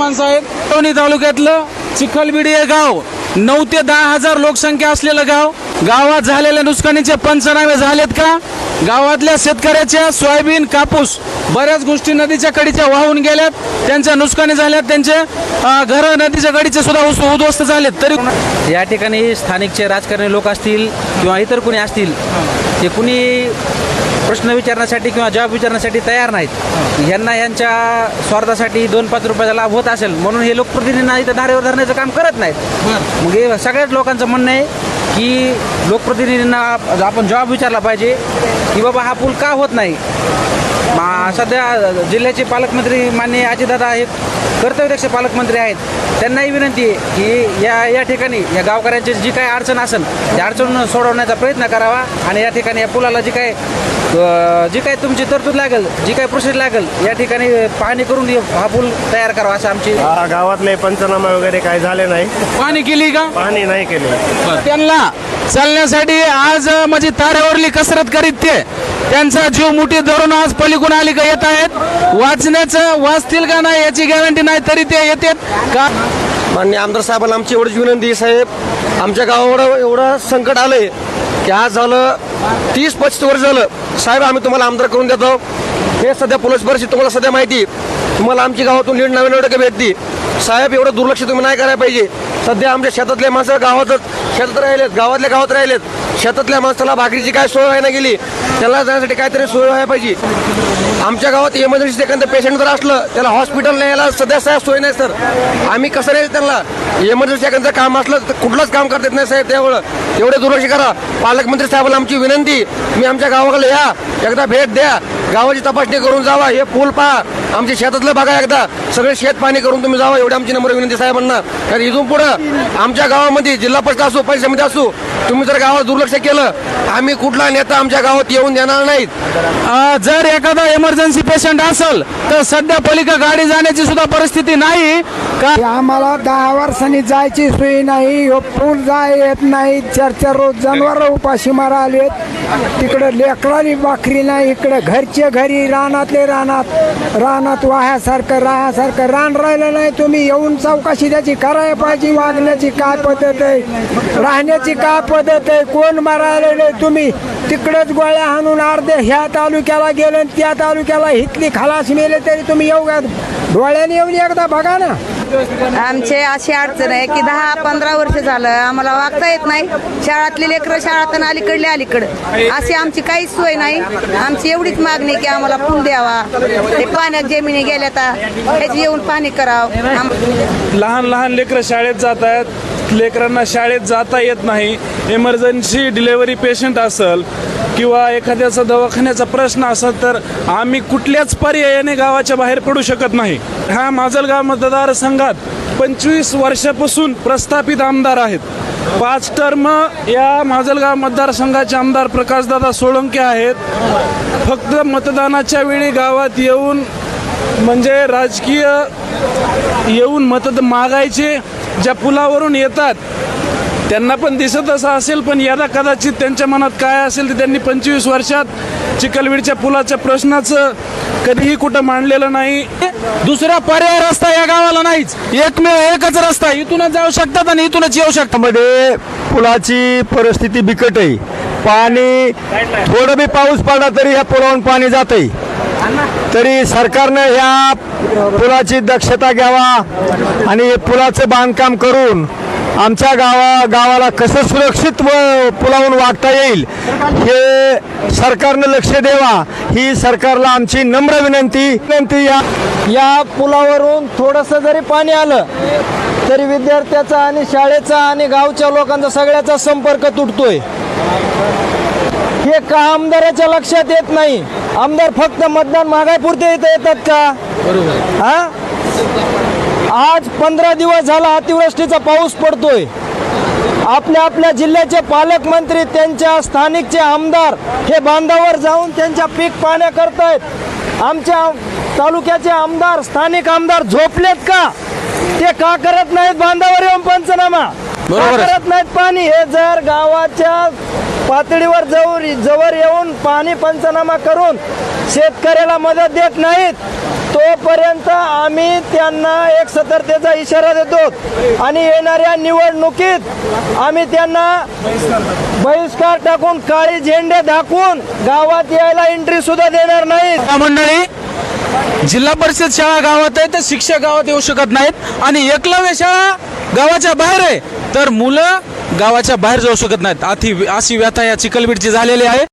माणसं आहेत टोणी तालुक्यातलं चिखलबिडी हे गाव. नऊ ते दहा हजार लोकसंख्या असलेलं गाव. गावात झालेल्या नुकसानीचे पंचनामे झालेत का? गावातल्या शेतकऱ्याच्या सोयाबीन कापूस बऱ्याच गोष्टी नदीच्या कडीच्या वाहून गेल्यात. त्यांच्या नुकसानी झाल्यात. त्यांचे घर नदीच्या कडीचे सुद्धा उद्ध्वस्त झालेत. तरी या ठिकाणी स्थानिकचे राजकारणी लोक असतील किंवा इतर कुणी असतील ते कुणी प्रश्न विचारण्यासाठी किंवा जबाब विचारण्यासाठी तयार नाहीत यांना यांच्या स्वार्थासाठी दोन पाच रुपयाचा लाभ होत असेल म्हणून हे लोकप्रतिनिधींना इथं धारेवर धरण्याचं काम करत नाहीत. मग हे सगळ्याच लोकांचं म्हणणं आहे की लोकप्रतिनिधींना आपण जॉब विचारला पाहिजे की बाबा हा पूल का होत नाही? सध्या जिल्ह्याचे पालकमंत्री माननीय अजितदादा हे कर्तव्यदक्ष पालकमंत्री आहेत. त्यांनाही विनंती आहे की या या ठिकाणी या गावकऱ्यांची जी काही अडचण असेल त्या अडचण सोडवण्याचा प्रयत्न करावा आणि या ठिकाणी या पुलाला जी काय जी काही तुमची तरतूद लागेल जी काही प्रोसेस लागेल या ठिकाणी पाहणी करून हा पूल तयार करावा असं आमची हा, गावातले पंचनामा वगैरे काही झाले नाही. पाणी केली का? पाणी नाही केले. त्यांना चालण्यासाठी आज म्हणजे तारेवरली कसरत करीत ते. त्यांचा जीव मुठीत धरून आज पलीकडून आली का येत आहेत. वाचण्याचं वाचतील का नाही याची गॅरंटी नाही तरी ते येतात. का मान्य आमदार साहेबांना आमची एवढीच विनंती आहे, साहेब. आमच्या गावावर एवढं संकट आलंय की आज झालं तीस पस्तीस वर्ष झालं. साहेब आम्ही तुम्हाला आमदार करून देतो. हे सध्या पोलीस परिस्थिती तुम्हाला सध्या माहिती आहे. तुम्हाला आमची गावातून लीड नव्याण्णव टक्के भेटती. साहेब एवढं दुर्लक्ष तुम्ही नाही करायला पाहिजे. सध्या आमच्या शेतातले माणसं गावातच शेतात राहिलेत गावातल्या गावात राहिलेत. शेतातल्या माणसाला भाकरीची काय सोय व्हायला गेली? त्याला जाण्यासाठी काहीतरी सोय व्हायला पाहिजे. आमच्या गावात इमर्जन्सी एखादं पेशंट जर असलं त्याला हॉस्पिटल न्यायला सध्या साहेब सोय नाही सर आम्ही कसं नाही त्यांना? इमर्जन्सी एखादं काम असलं तर कुठलंच काम करता येत नाही साहेब त्यामुळं. एवढे दुर्लक्ष करा. पालकमंत्री साहेबाला आमची विनंती. मी आमच्या गावाकडे या. एकदा भेट द्या. गावाची तपासणी करून जावा हे पूल पहा. आमच्या शेतातलं बघा एकदा. सगळे शेत पाणी करून तुम्ही जावा एवढी आमची नंबर विनंती साहेबांना. कारण इथून पुढं आमच्या गावामध्ये जिल्हा परिषद असो पंचायत समिती असो तुम्ही जर गावात दुर्लक्ष केलं आम्ही कुठला नेता आमच्या गावात येऊन देणार नाहीत. जर एखादा इमर्जन्सी पेशंट असेल तर सध्या पलीकडे गाडी जाण्याची सुद्धा परिस्थिती नाही. का आम्हाला दहा वर्षांनी जायची सोय नाही पूल जाय येत नाही. चार चार रोज जनावर उपाशी मारा आलेत. तिकडं लेकराली बाकरी नाही इकडे घरचे घरी रानातले रानात रानात वाह्यासारखं राहासारखं रान राहिलं नाही तुम्ही येऊन चौकशी त्याची करायला पाहिजे वागण्याची काय पद्धत आहे? राहण्याची काय पद्धत आहे? कोण मारायला तुम्ही तिकडंच गोळ्या हाणून अर्धे ह्या तालुक्याला गेले आणि त्या तालुक्याला हितली खलास मेले तरी तुम्ही येऊ डोळ्याने येऊन एकदा बघा ना. आमचे अशी अडचण आहे की दहा पंधरा वर्ष झालं आम्हाला वागता येत नाही. शाळातली लेकरं शाळातून अलीकडले अलीकडं. अशी आमची काहीच सोय नाही. आमची एवढीच मागणी की आम्हाला पूल द्यावा. ते पाण्यात जमिनी गेल्या तर त्याची येऊन पाणी करावं. लहान लहान लेकरं शाळेत जात आहेत. लेकरांना शाळेत जाता येत नाही. इमर्जन्सी डिलेवरी पेशंट असेल किंवा एखाद्याचा दवाखान्याचा प्रश्न असेल तर आम्ही कुठल्याच पर्यायाने गावाच्या बाहेर पडू शकत नाही. ह्या माजलगाव मतदारसंघात पंचवीस वर्षापासून प्रस्थापित आमदार आहेत. पाच टर्म या माजलगाव मतदारसंघाचे आमदार प्रकाशदादा सोळंके आहेत. फक्त मतदानाच्या वेळी गावात येऊन म्हणजे राजकीय येऊन मत मागायचे ज्या पुलावरून येतात त्यांना पण दिसत असं असेल पण याला कदाचित त्यांच्या मनात काय असेल ते त्यांनी पंचवीस वर्षात चिखलवीडच्या पुलाच्या प्रश्नाचं कधीही कुठं मांडलेलं नाही. दुसरा पर्याय रस्ता या गावाला नाहीच. एकमेव एकच रस्ता. इथूनच जाऊ शकतात आणि इथूनच येऊ शकतात. मध्ये पुलाची परिस्थिती बिकट आहे. पाणी थोडं बी पाऊस पडला तरी ह्या पुलावरून पाणी जात तरी सरकारनं ह्या पुलाची दक्षता घ्यावा आणि हे पुलाचं बांधकाम करून आमच्या गावा गावाला कसं सुरक्षित व पुलावरून वागता येईल हे सरकारनं लक्ष द्यावा. ही सरकारला आमची नम्र विनंती. विनंती या या पुलावरून थोडंसं जरी पाणी आलं तरी विद्यार्थ्याचा आणि शाळेचा आणि गावच्या लोकांचा सगळ्याचा संपर्क तुटतोय. हे का आमदाराच्या लक्षात येत नाही? आमदार फक्त मतदान मागायपुरते इथे येतात का? हा? आज पंधरा दिवस झाला अतिवृष्टीचा पाऊस पडतोय. आपल्या आपल्या जिल्ह्याचे पालकमंत्री त्यांच्या स्थानिकचे आमदार हे बांधावर जाऊन त्यांच्या पीक पाण्या करतायत आमच्या तालुक्याचे आमदार स्थानिक आमदार झोपलेत का? ते का करत नाहीत बांधावर येऊन पंचनामा? करत नाहीत पाणी? हे जर गावाच्या पातळीवर जवळ जवळ येऊन पाणी पंचनामा करून शेतकऱ्याला मदत देत नाहीत तोपर्यंत आम्ही त्यांना एक सतर्कतेचा इशारा देतो आणि येणाऱ्या निवडणुकीत आम्ही त्यांना बहिष्कार टाकून काळी झेंडे दाखवून गावात यायला एंट्री सुद्धा देणार नाही. मंडळी जिल्हा परिषद शाळा गावात आहे तर शिक्षक गावात येऊ शकत नाहीत. आणि एकलव्य शाळा गावाच्या बाहेर आहे तर मुलं गावाच्या बाहेर जाऊ शकत नाहीत. अति अशी व्यथा या चिखलबीडची झालेली आहे.